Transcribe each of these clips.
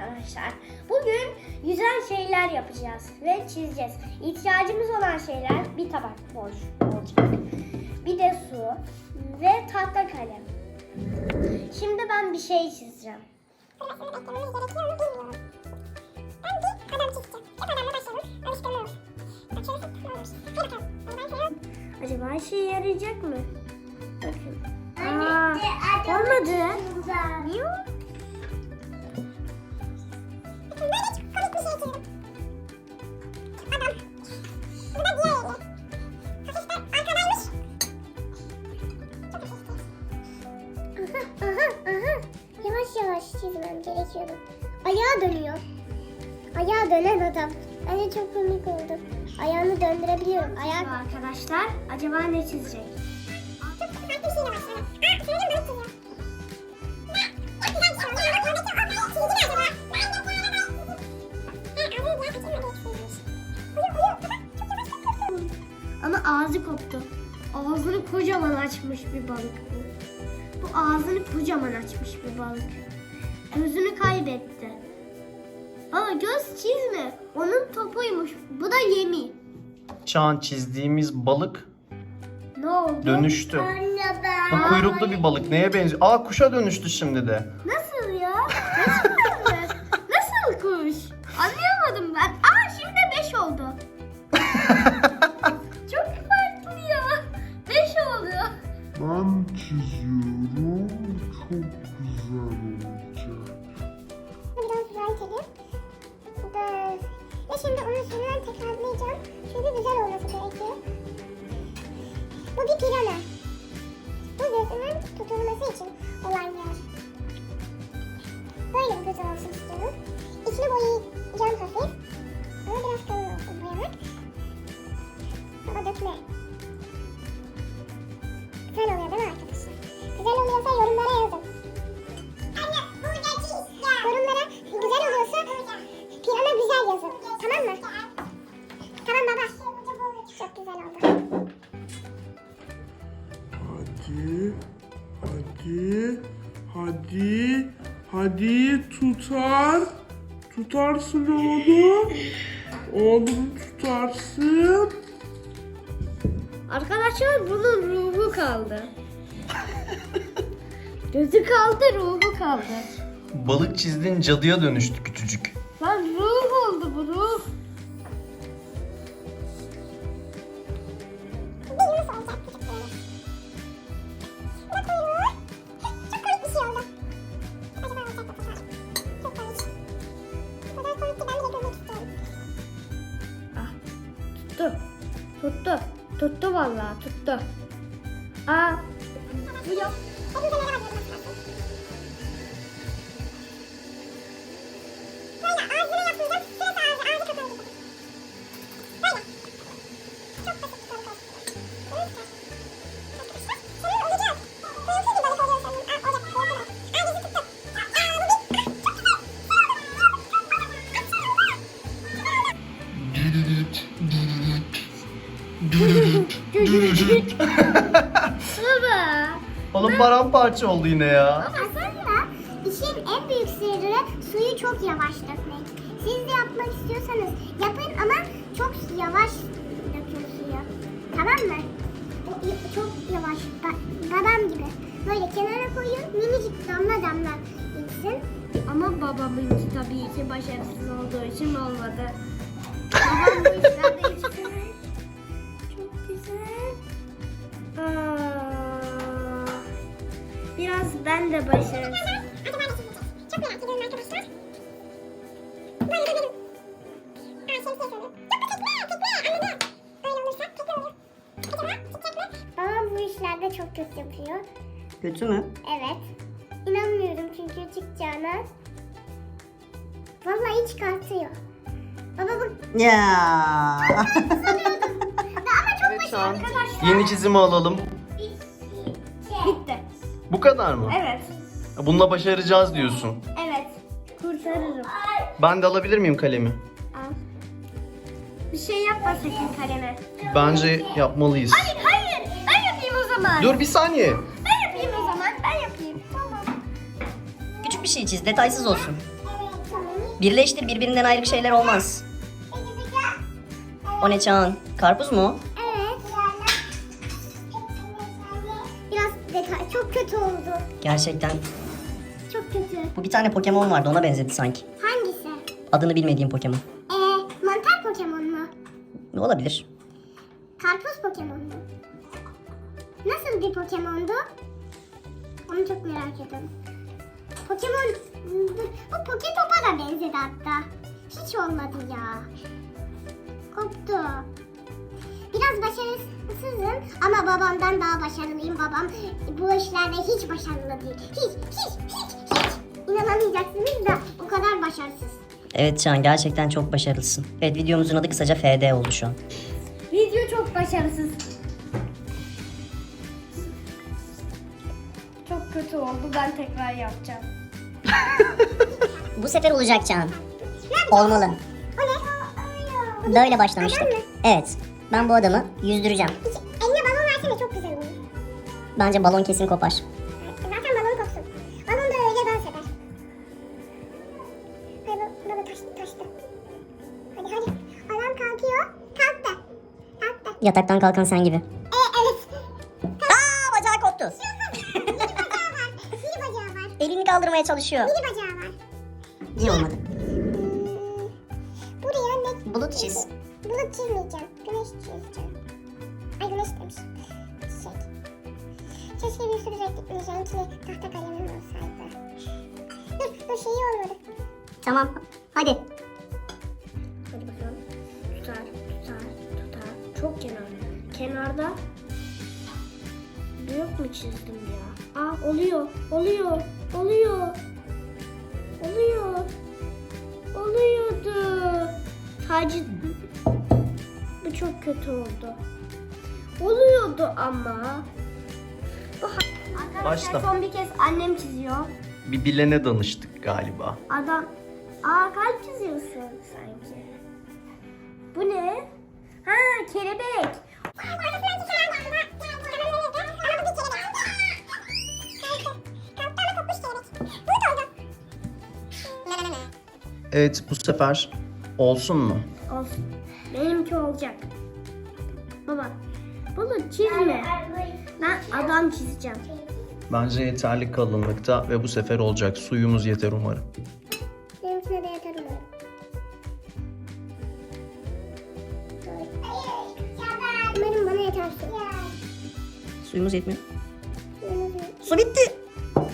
arkadaşlar. Bugün güzel şeyler yapacağız ve çizeceğiz. İhtiyacımız olan şeyler bir tabak boş olacak. Bir de su ve tahta kalem. Şimdi ben bir şey çizeceğim. Acaba işe yarayacak mı? Bakın. Aa, olmadı. Niye olmadı? Yavaş çizmem gerekiyordu. Ayağa dönüyor. Ayağa dönen adam. Bence çok komik oldu. Ayağını döndürebiliyorum. Ayak... Arkadaşlar acaba ne çizecek? Ama ağzı koptu. Ağzını kocaman açmış bir balık bu. Bu ağzını kocaman açmış bir balık. Gözünü kaybetti. Baba göz çizme. Onun topuymuş. Bu da yemi. Çağan çizdiğimiz balık Ne oldu? dönüştü. Anne ben. Bu kuyruklu bir balık neye benziyor? Aa kuşa dönüştü şimdi de. Nasıl şimdi onu sonradan tekrarlayacağım. Çünkü güzel olması gerekiyor. Bu bir pirana. Bu gözünün tutulması için olan yer. Böyle bir göz olsun istiyorum. İçini boyayacağım hafif. Ama biraz kalın olsun boyamak. Ama dökme. Hadi. Tutar. Tutarsın oğlum. Oğlum tutarsın. Arkadaşlar bunun ruhu kaldı. Gözü kaldı, ruhu kaldı. Balık çizdiğin cadıya dönüştü küçücük. Lan ruh oldu bu ruh. Vallahi tuttu. Aa, bu yok. Hepimize merhaba diyorum arkadaşlar. Baba. Oğlum paramparça oldu yine ya. Aslında işin en büyük sırrı suyu çok yavaş dökmek. Siz de yapmak istiyorsanız yapın ama çok yavaş dökün suyu. Tamam mı? Çok yavaş. Ba- babam gibi. Böyle kenara koyun minicik damla damla gitsin. Ama babamınki tabii ki başarısız olduğu için olmadı. Babam bu işlerde hiç ben de başarısız. Çok merak ediyorum arkadaşlar. Böyle. Aa şemsiye sanırım. Babam bu işlerde çok kötü yapıyor. Kötü mü? Evet. İnanmıyorum çünkü çıkacağına. Vallahi çıkartıyor. Baba bu Ya. ama çok Çağan. arkadaşlar. Yeni çizimi alalım. Bitti. Bu kadar mı? Evet. Bununla başaracağız diyorsun. Evet. Kurtarırım. Ben de alabilir miyim kalemi? Al. Bir şey yapma sakın kaleme. Bence yapmalıyız. Hayır hayır. Ben yapayım o zaman. Dur bir saniye. Ben yapayım o zaman. Ben yapayım. Tamam. Küçük bir şey çiz, detaysız olsun. Birleştir birbirinden ayrı şeyler olmaz. O ne Çağan? Karpuz mu? Gerçekten. Çok kötü. Bu bir tane Pokemon vardı ona benzedi sanki. Hangisi? Adını bilmediğim Pokemon. Ee, mantar Pokemon mu? Ne olabilir? Karpuz Pokemon mu? Nasıl bir Pokemon'du? Onu çok merak ediyorum. Pokemon... Bu Poketop'a da benzedi hatta. Hiç olmadı ya. Koptu. Biraz başarısızım ama babamdan daha başarılıyım. Babam bu işlerde hiç başarılı değil. Hiç, hiç, hiç, hiç. İnanamayacaksınız da o kadar başarısız. Evet Çağan gerçekten çok başarılısın. Evet videomuzun adı kısaca FD oldu şu an. Video çok başarısız. Çok kötü oldu. Ben tekrar yapacağım. Bu sefer olacak Can. Olmalı. Böyle başlamıştık. Evet. Ben bu adamı yüzdüreceğim. Hiç, eline balon versene çok güzel olur. Bence balon kesin kopar. Zaten balon kopsun. Balon da öyle dans eder. Hadi baba taştı taştı. Hadi hadi. Adam kalkıyor. Kalktı. Kalktı. Yataktan kalkan sen gibi. Ee, evet. Aa bacağı koptu. Yedi bacağı var. Yedi bacağı var. Elini kaldırmaya çalışıyor. Yedi bacağı var. İyi olmadı. Hmm, buraya ne? Bulut çiz. Bulut çizmeyeceğim. Güneş demiş. Çiçek. Keşke bir sürü renkli renkli tahta kalemim olsaydı. Dur, dur şeyi olmadı. Tamam. Hadi. Hadi bakalım. Tutar, tutar, tutar. Çok kenarda. Kenarda büyük mü çizdim ya? Aa oluyor, oluyor, oluyor. Oluyor. Oluyordu. Taci... Bu çok kötü oldu. Oluyordu ama. Arkadaşlar Başla. son bir kez annem çiziyor. Bir bilene danıştık galiba. Adam... Aa kalp çiziyorsun sanki. Bu ne? Ha kelebek. Evet bu sefer olsun mu? Çizme. Ben adam çizeceğim. Bence yeterli kalınlıkta ve bu sefer olacak. Suyumuz yeter umarım. Benimkine de yeter umarım. Umarım bana yeter su. Suyumuz yetmiyor. Su bitti.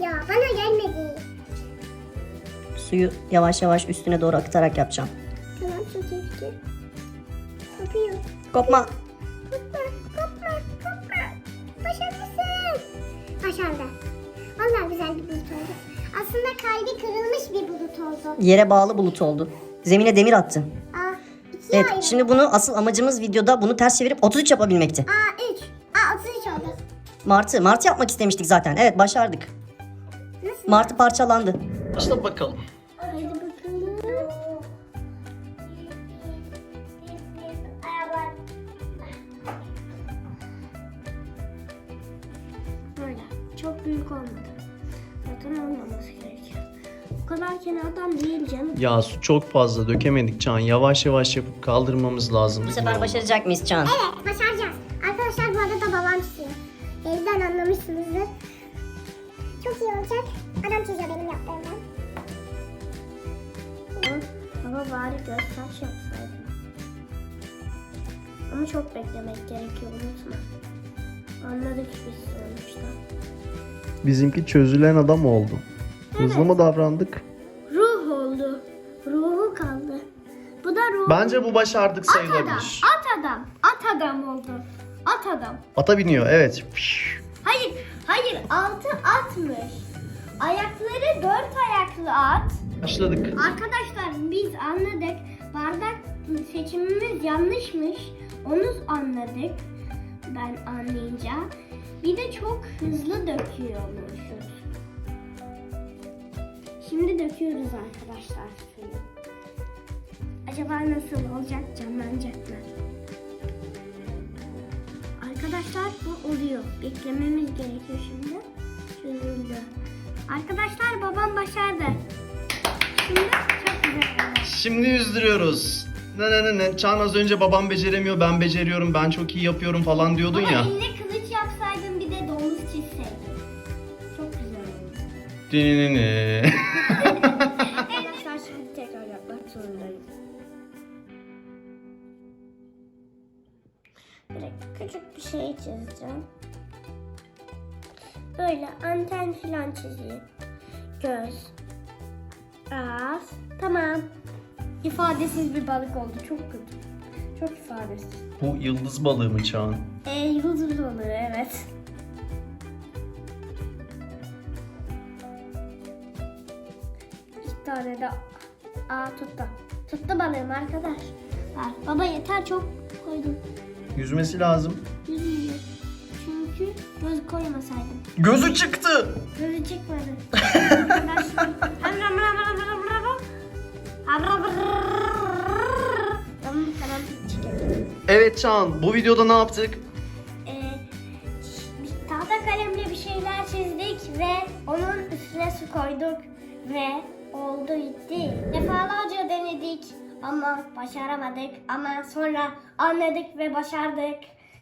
Ya bana gelmedi. Suyu yavaş yavaş üstüne doğru akıtarak yapacağım. Tamam çok iyi fikir. Kopuyor. Kopma. Kopma, Başardı. Vallahi güzel bir bulut oldu. Aslında kalbi kırılmış bir bulut oldu. Yere bağlı bulut oldu. Zemine demir attı. Aa, ikiye Evet ayrı. şimdi bunu asıl amacımız videoda bunu ters çevirip 33 yapabilmekti. Aa, üç. Aa, 33 oldu. Martı. Martı yapmak istemiştik zaten. Evet başardık. Nasıl? Martı parçalandı. Başla bakalım. Büyük olmadı. Zaten olmaması gerekiyor. Bu kadar kenardan değil canım. Ya su çok fazla dökemedik Can. Yavaş yavaş yapıp kaldırmamız lazım. Bu sefer başaracak mıyız Çağan? Evet, başaracağız. Arkadaşlar bu arada babam çiziyor. Elden anlamışsınızdır. Çok iyi olacak. Adam çiziyor benim yaptığımdan. Ama baba bari göster yapsaydın. Ama çok beklemek gerekiyor unutma. Anladık biz sonuçta. Bizimki çözülen adam oldu. Hızlı mı davrandık? Ruh oldu. Ruhu kaldı. Bu da ruh. Bence bu başardık At adam. sayılabilir. At adam. At adam oldu. At adam. Ata biniyor evet. Hayır. Hayır. Altı atmış. Ayakları dört ayaklı at. Başladık. Arkadaşlar biz anladık. Bardak seçimimiz yanlışmış. Onu anladık. Ben anlayınca. Bir de çok hızlı döküyormuşuz. Şimdi döküyoruz arkadaşlar suyu. Acaba nasıl olacak? Canlanacak mı? Arkadaşlar bu oluyor. Beklememiz gerekiyor şimdi. Çözüldü. Arkadaşlar babam başardı. Şimdi çok güzel. şimdi yüzdürüyoruz. Ne ne ne ne. Çağan az önce babam beceremiyor ben beceriyorum ben çok iyi yapıyorum falan diyordun Ama ya. eline Dinini. Arkadaşlar şimdi tekrar yapmak zorundayım. Böyle küçük bir şey çizeceğim. Böyle anten falan çizeyim. Göz. Ağız. Tamam. İfadesiz bir balık oldu. Çok kötü. Çok ifadesiz. Bu yıldız balığı mı Çağan? Ee, yıldız balığı evet. Tane de Aa tuttu. Tuttu balığım arkadaş. Bak baba yeter çok koydum. Yüzmesi lazım. Yüzüyor. Çünkü göz koymasaydım. Gözü çıktı. Gözü çıkmadı. Arkadaşlar. Evet Çağan bu videoda ne yaptık? Ee, bir tahta kalemle bir şeyler çizdik ve onun üstüne su koyduk ve oldu gitti. Defalarca denedik ama başaramadık ama sonra anladık ve başardık.